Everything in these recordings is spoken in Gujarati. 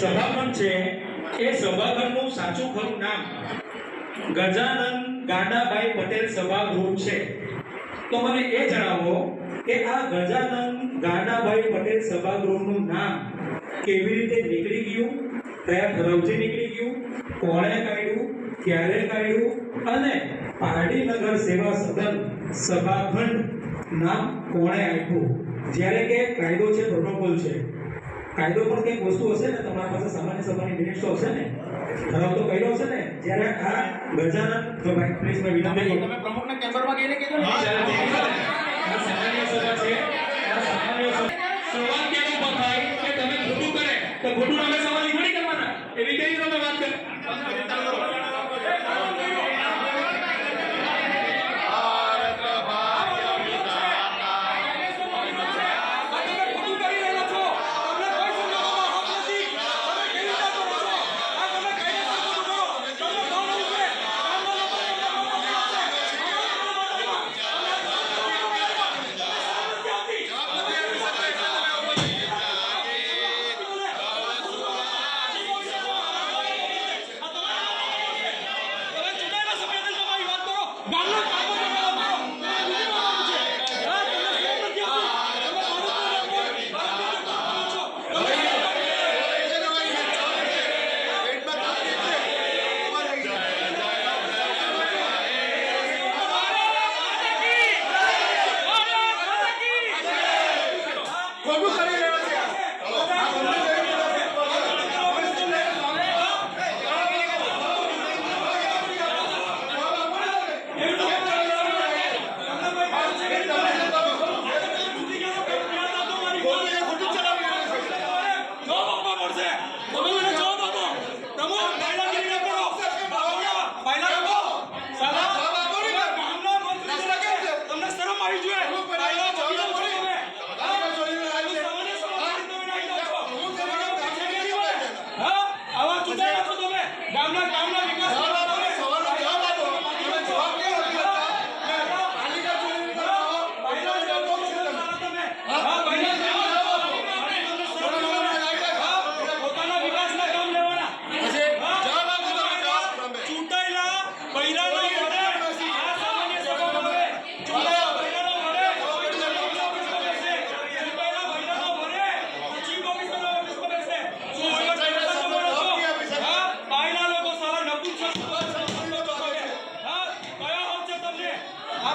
સભાખંડ છે. એ સભાખંડનું સાચું ખરું નામ ગજાનંદ ગાડાભાઈ પટેલ સભાગૃહ છે. તો મને એ જણાવો કે આ ગજાનંદ ગાડાભાઈ પટેલ સભાગૃહનું નામ કેવી રીતે નીકળી ગયું? કયા ઠરાવથી નીકળી ગયું? કોણે કાઢ્યું? ક્યારે કાઢ્યું? અને પારડીનગર સેવા સદન સભાખંડ નામ કોણે આપ્યું? જ્યારે કે કાયદો છે, પ્રોટોકોલ છે. કાયદો પણ કંઈક વસ્તુ હશે ને તમારા પાસે સામાન્ય સભાની મિનિટ્સ હશે ને. ઠરાવ તો કર્યો હશે ને જ્યારે આ ગજાનંદ તો ભાઈ પ્લીઝ મેં વિનંતી તમે પ્રમુખને ચેમ્બરમાં ગઈને કીધું ને. ચૂંટાયેલા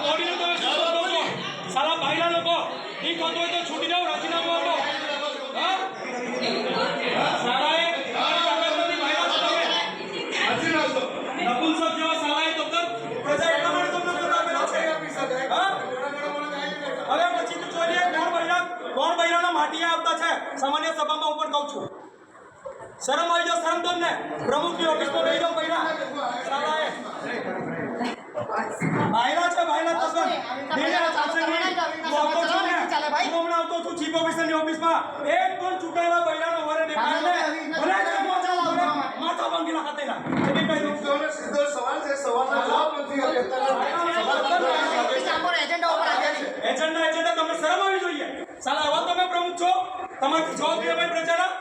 આ બોડીને તમે શું સમજો છો? સારા બાયના લોકો ઠીક થતું હોય તો છૂટી જાઓ રાજીનામું આપો હા? સારાએ તમારી તાકાત નથી, બાયના છો તમે. નપુંસક જેવા સાલાએ તો તક પ્રજા એટલા માટે તમને મત આપેલો છે હા? હવે પછી તો જોઈએ કોણ બૈરા કોણ બૈરાના માટીયા આવતા છે સામાન્ય સભામાં ઉપર કહું છું શરમ આવી જાઓ શરમ તમને પ્રમુખની ઓફિસમાં એક પણ ચૂંટાયેલા બૈરાનો વરે ને ભલે ભલે માથા ભાંગીલા ખાતેલા એવી કહી દઉં છું સીધો સવાલ છે સવાલનો જવાબ નથી એજન્ડા એજન્ડા તમને શરમ આવી જોઈએ. સાલા આવા તમે પ્રમુખ છો? તમારી જવાબ ભાઈ પ્રજાના?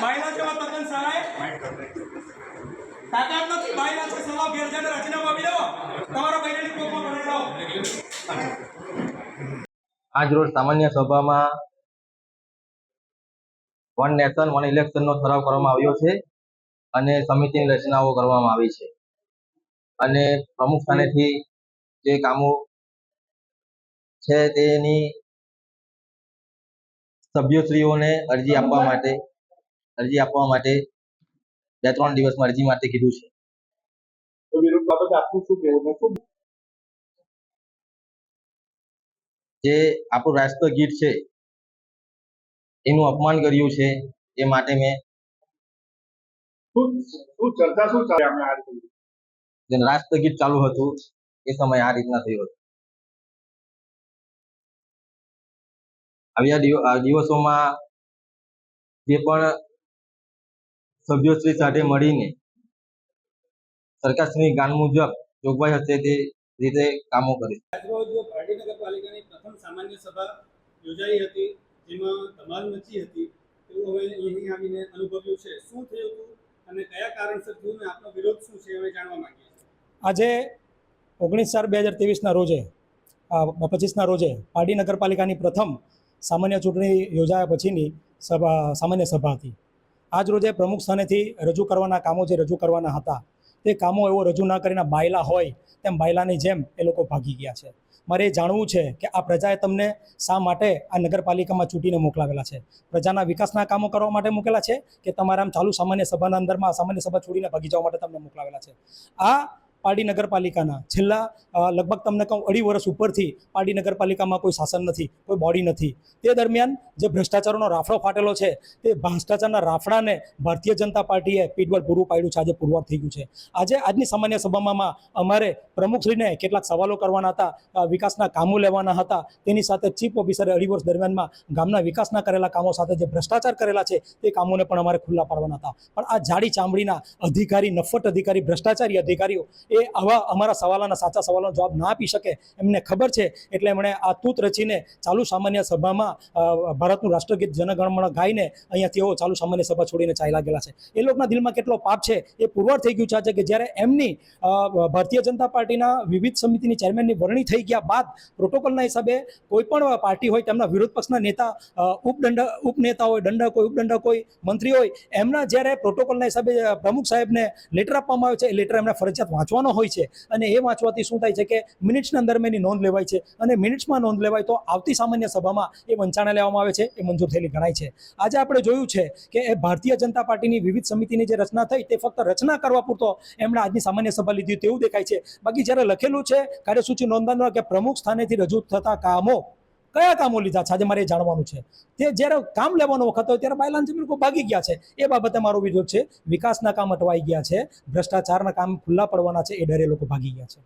બાયલા જેવા તદ્દન સારાએ તાકાત નથી. બાયલા છે સલાહ ઘેર રાજીનામું આપી દો તમારા બૈરાની કોપમાં જાઓ. આજ રોજ સામાન્ય સભામાં વન નેશન વન ઇલેક્શનનો ઠરાવ કરવામાં આવ્યો છે અને સમિતિની રચનાઓ કરવામાં આવી છે. અને પ્રમુખ સ્થાનેથી જે કામો છે તેની સભ્યશ્રીઓને અરજી આપવા માટે અરજી આપવા માટે બે ત્રણ દિવસમાં અરજી માટે કીધું છે. જે આપણું રાષ્ટ્ર ગીત છે એનું અપમાન કર્યું છે એ માટે મેં રાષ્ટ્રગીત ચાલુ હતું એ સમયે આ રીતના થયું હતું. આવ્યા દિવસોમાં જે પણ સભ્યોશ્રી સાથે મળીને સરકારશ્રીની ગાન મુજબ જોગવાઈ હશે તે રીતે કામો કરે આજરોજ નગરપાલિકાની પ્રથમ સામાન્ય સભા યોજાઈ હતી. જેમાં ધમાલ મચી હતી એવું હવે અહીં આવીને અનુભવ્યું છે. શું થયું હતું અને કયા કારણસર થયું ને આપનો વિરોધ શું છે હવે જાણવા માંગીએ આજે ઓગણીસ ચાર બે હજાર ત્રેવીસના રોજે પચીસના રોજે પારડી નગરપાલિકાની પ્રથમ સામાન્ય ચૂંટણી યોજાયા પછીની સભા, સામાન્ય સભા હતી. આજ રોજે પ્રમુખ સ્થાનેથી રજૂ કરવાના કામો જે રજૂ કરવાના હતા, તે કામો એવો રજૂ ના કરીને બાયલા હોય, તેમ બાયલાની જેમ એ લોકો ભાગી ગયા છે. મારે એ જાણવું છે કે આ પ્રજાએ તમને શા માટે આ નગરપાલિકામાં ચૂંટીને મોકલાવેલા છે? પ્રજાના વિકાસના કામો કરવા માટે મૂકેલા છે કે તમારા આમ ચાલુ સામાન્ય સભાના અંદરમાં સામાન્ય સભા છોડીને ભાગી જવા માટે તમને મોકલાવેલા છે? આ પારડી નગરપાલિકાના. છેલ્લા લગભગ તમને કહું, અઢી વર્ષ ઉપરથી પારડી નગરપાલિકામાં કોઈ શાસન નથી, કોઈ બોડી નથી. તે દરમિયાન જે ભ્રષ્ટાચારનો રાફડો ફાટેલો છે, તે ભ્રષ્ટાચારના રાફડાને ભારતીય જનતા પાર્ટીએ પીઠબળ પૂરું પાડ્યું છે, આજે પુરવાર થઈ ગયું છે. આજે આજની સામાન્ય સભામાં અમારે પ્રમુખશ્રીને કેટલાક સવાલો કરવાના હતા વિકાસના કામો લેવાના હતા. તેની સાથે ચીફ ઓફિસરે અઢી વર્ષ દરમિયાનમાં ગામના વિકાસના કરેલા કામો સાથે જે ભ્રષ્ટાચાર કરેલા છે, તે કામોને પણ અમારે ખુલ્લા પાડવાના હતા. પણ આ જાડી ચામડીના અધિકારી નફટ અધિકારી, ભ્રષ્ટાચારી અધિકારીઓ એ આવા અમારા સવાલોના સાચા સવાલોનો જવાબ ના આપી શકે એમને ખબર છે. એટલે એમણે આ તૂત રચીને ચાલુ સામાન્ય સભામાં ભારતનું રાષ્ટ્રગીત જનગણમણ ગાઈને અહીંયા તેઓ ચાલુ સામાન્ય સભા છોડીને ચાલ્યા ગયેલા છે. એ લોકોના દિલમાં કેટલો પાપ છે એ પુરવાર થઈ ગયું છે કે જ્યારે એમની ભારતીય જનતા પાર્ટીના વિવિધ સમિતિની ચેરમેનની વરણી થઈ ગયા બાદ પ્રોટોકોલના હિસાબે કોઈ પણ પાર્ટી હોય તેમના વિરોધ પક્ષના નેતા ઉપદંડ, ઉપનેતા હોય, દંડક હોય, ઉપદંડક હોય, મંત્રી હોય, એમના જ્યારે પ્રોટોકોલના હિસાબે પ્રમુખ સાહેબને લેટર આપવામાં આવે છે એ લેટર એમને ફરજિયાત વાંચવાનો હોય છે અને એ વાંચવાથી શું થાય છે કે મિનિટ્સના અંદર એની નોંધ લેવાય છે અને મિનિટ્સમાં નોંધ લેવાય તો આવતી સામાન્ય સભામાં એ વંચાણે લેવામાં આવે છે, એ મંજૂર થયેલી ગણાય છે. આજે આપણે જોયું છે કે એ ભારતીય જનતા પાર્ટીની વિવિધ સમિતિની જે રચના થઈ તે ફક્ત રચના કરવા પૂરતો એમણે આજની સામાન્ય સભા લીધી તેવું દેખાય છે. બાકી જ્યારે લખેલું છે કાર્યસૂચિ નોંધવાનું કે પ્રમુખ સ્થાનેથી રજૂ થતા કામો કયા કામો લીધા છે? આજે મારે જાણવાનું છે. તે જ્યારે કામ લેવાનો વખત હોય ત્યારે બાયલાન જમીન લોકો ભાગી ગયા છે. એ બાબતે મારો વિરોધ છે. વિકાસના કામ અટવાઈ ગયા છે. ભ્રષ્ટાચારના કામ ખુલ્લા પડવાના છે. એ ડરે લોકો ભાગી ગયા છે.